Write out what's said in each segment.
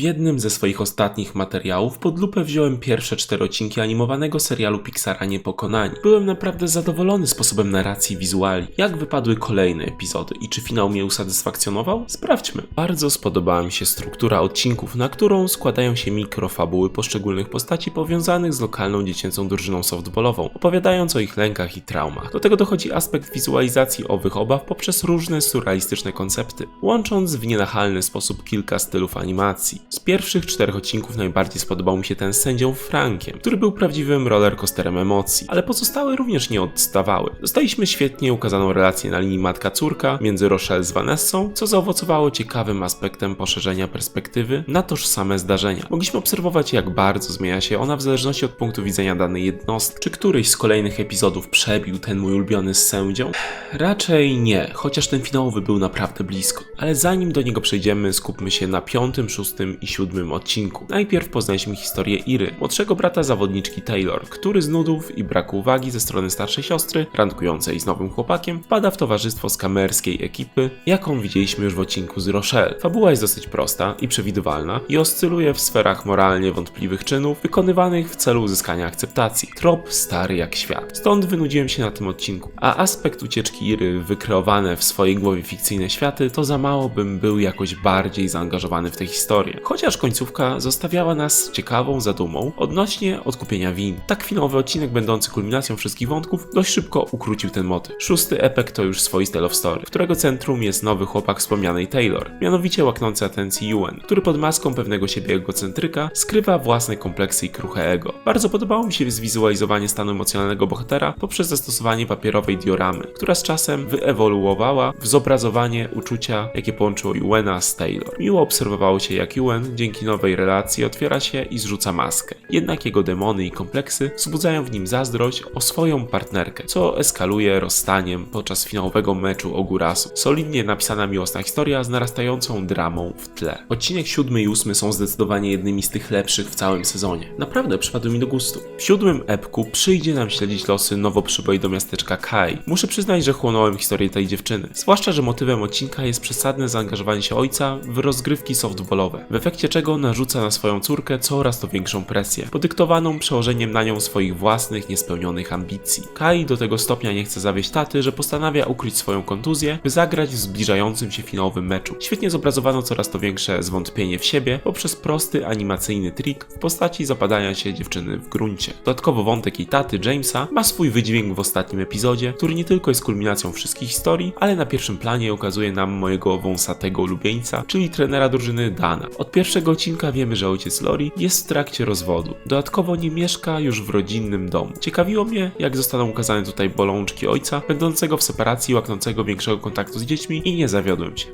W jednym ze swoich ostatnich materiałów pod lupę wziąłem pierwsze cztery odcinki animowanego serialu Pixara Niepokonani. Byłem naprawdę zadowolony sposobem narracji wizuali. Jak wypadły kolejne epizody i czy finał mnie usatysfakcjonował? Sprawdźmy. Bardzo spodobała mi się struktura odcinków, na którą składają się mikrofabuły poszczególnych postaci powiązanych z lokalną dziecięcą drużyną softballową, opowiadając o ich lękach i traumach. Do tego dochodzi aspekt wizualizacji owych obaw poprzez różne surrealistyczne koncepty, łącząc w nienachalny sposób kilka stylów animacji. Z pierwszych czterech odcinków najbardziej spodobał mi się ten z sędzią Frankiem, który był prawdziwym rollercoasterem emocji, ale pozostałe również nie odstawały. Dostaliśmy świetnie ukazaną relację na linii matka-córka między Rochelle z Vanessą, co zaowocowało ciekawym aspektem poszerzenia perspektywy na tożsame zdarzenia. Mogliśmy obserwować, jak bardzo zmienia się ona w zależności od punktu widzenia danej jednostki. Czy któryś z kolejnych epizodów przebił ten mój ulubiony z sędzią? Raczej nie, chociaż ten finałowy był naprawdę blisko. Ale zanim do niego przejdziemy, skupmy się na piątym, szóstym i siódmym odcinku. Najpierw poznaliśmy historię Iry, młodszego brata zawodniczki Taylor, który z nudów i braku uwagi ze strony starszej siostry, randkującej z nowym chłopakiem, wpada w towarzystwo skamerskiej ekipy, jaką widzieliśmy już w odcinku z Rochelle. Fabuła jest dosyć prosta i przewidywalna i oscyluje w sferach moralnie wątpliwych czynów wykonywanych w celu uzyskania akceptacji. Trop stary jak świat. Stąd wynudziłem się na tym odcinku. A aspekt ucieczki Iry, wykreowane w swojej głowie fikcyjne światy, to za mało bym był jakoś bardziej zaangażowany w tę historię. Chociaż końcówka zostawiała nas ciekawą zadumą odnośnie odkupienia win. Tak finałowy odcinek będący kulminacją wszystkich wątków dość szybko ukrócił ten motyw. Szósty epek to już swoiste love story, którego centrum jest nowy chłopak wspomnianej Taylor, mianowicie łaknący atencji Yuen, który pod maską pewnego siebie egocentryka skrywa własne kompleksy i kruche ego. Bardzo podobało mi się zwizualizowanie stanu emocjonalnego bohatera poprzez zastosowanie papierowej dioramy, która z czasem wyewoluowała w zobrazowanie uczucia, jakie połączyło Yuena z Taylor. Miło obserwowało się, jak Yuen dzięki nowej relacji otwiera się i zrzuca maskę. Jednak jego demony i kompleksy wzbudzają w nim zazdrość o swoją partnerkę, co eskaluje rozstaniem podczas finałowego meczu Ogurasu. Solidnie napisana miłosna historia z narastającą dramą w tle. Odcinek siódmy i ósmy są zdecydowanie jednymi z tych lepszych w całym sezonie. Naprawdę przypadły mi do gustu. W siódmym epku przyjdzie nam śledzić losy nowo przyboi do miasteczka Kai. Muszę przyznać, że chłonąłem historię tej dziewczyny. Zwłaszcza, że motywem odcinka jest przesadne zaangażowanie się ojca w rozgrywki softballowe, w efekcie czego narzuca na swoją córkę coraz to większą presję, podyktowaną przełożeniem na nią swoich własnych niespełnionych ambicji. Kai do tego stopnia nie chce zawieść taty, że postanawia ukryć swoją kontuzję, by zagrać w zbliżającym się finałowym meczu. Świetnie zobrazowano coraz to większe zwątpienie w siebie poprzez prosty animacyjny trik w postaci zapadania się dziewczyny w gruncie. Dodatkowo wątek jej taty Jamesa ma swój wydźwięk w ostatnim epizodzie, który nie tylko jest kulminacją wszystkich historii, ale na pierwszym planie ukazuje nam mojego wąsatego ulubieńca, czyli trenera drużyny Dana. Od pierwszego odcinka wiemy, że ojciec Lori jest w trakcie rozwodu. Dodatkowo nie mieszka już w rodzinnym domu. Ciekawiło mnie, jak zostaną ukazane tutaj bolączki ojca, będącego w separacji, łaknącego większego kontaktu z dziećmi i nie zawiodłem się.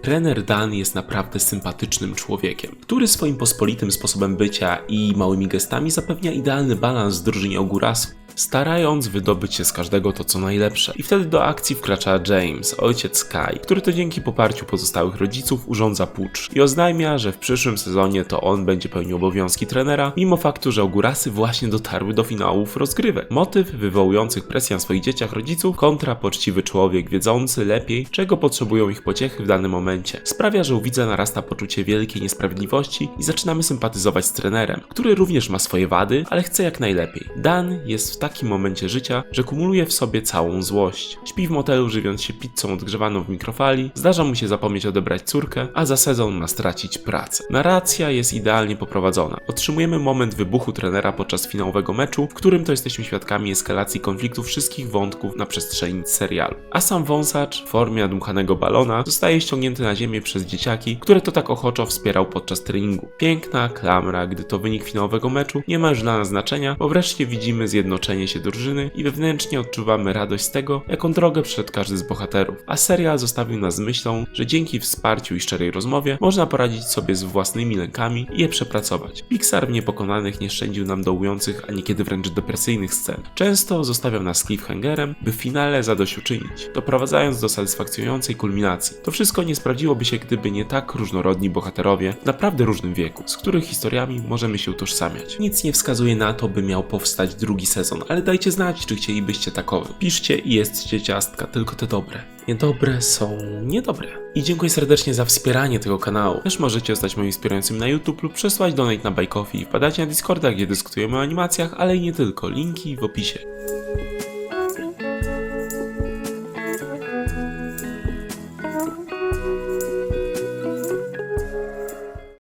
Dan jest naprawdę sympatycznym człowiekiem, który swoim pospolitym sposobem bycia i małymi gestami zapewnia idealny balans drużynie Ogurasu starając wydobyć się z każdego to co najlepsze. I wtedy do akcji wkracza James, ojciec Sky, który to dzięki poparciu pozostałych rodziców urządza pucz i oznajmia, że w przyszłym sezonie to on będzie pełnił obowiązki trenera, mimo faktu, że Ogurasy właśnie dotarły do finałów rozgrywek. Motyw wywołujących presję na swoich dzieciach rodziców kontra poczciwy człowiek wiedzący lepiej, czego potrzebują ich pociechy w danym momencie. Sprawia, że u widza narasta poczucie wielkiej niesprawiedliwości i zaczynamy sympatyzować z trenerem, który również ma swoje wady, ale chce jak najlepiej. Dan jest w takim momencie życia, że kumuluje w sobie całą złość. Śpi w motelu żywiąc się pizzą odgrzewaną w mikrofali, zdarza mu się zapomnieć odebrać córkę, a za sezon ma stracić pracę. Narracja jest idealnie poprowadzona. Otrzymujemy moment wybuchu trenera podczas finałowego meczu, w którym to jesteśmy świadkami eskalacji konfliktu wszystkich wątków na przestrzeni serialu. A sam wąsacz w formie nadmuchanego balona zostaje ściągnięty na ziemię przez dzieciaki, które to tak ochoczo wspierał podczas treningu. Piękna klamra, gdy to wynik finałowego meczu nie ma już dla nas znaczenia, bo wreszcie widzimy zjednoczenie się drużyny i wewnętrznie odczuwamy radość z tego, jaką drogę przeszedł każdy z bohaterów. A serial zostawił nas z myślą, że dzięki wsparciu i szczerej rozmowie można poradzić sobie z własnymi lękami i je przepracować. Pixar w Niepokonanych nie szczędził nam dołujących, a niekiedy wręcz depresyjnych scen. Często zostawiał nas cliffhangerem, by w finale zadośćuczynić, doprowadzając do satysfakcjonującej kulminacji. To wszystko nie sprawdziłoby się, gdyby nie tak różnorodni bohaterowie w naprawdę różnym wieku, z których historiami możemy się utożsamiać. Nic nie wskazuje na to, by miał powstać drugi sezon ale dajcie znać, czy chcielibyście takowy. Piszcie i jedzcie ciastka, tylko te dobre. Niedobre są niedobre. I dziękuję serdecznie za wspieranie tego kanału. Też możecie zostać moim wspierającym na YouTube lub przesłać donate na Buy Coffee. Wpadajcie na Discorda, gdzie dyskutujemy o animacjach, ale i nie tylko. Linki w opisie.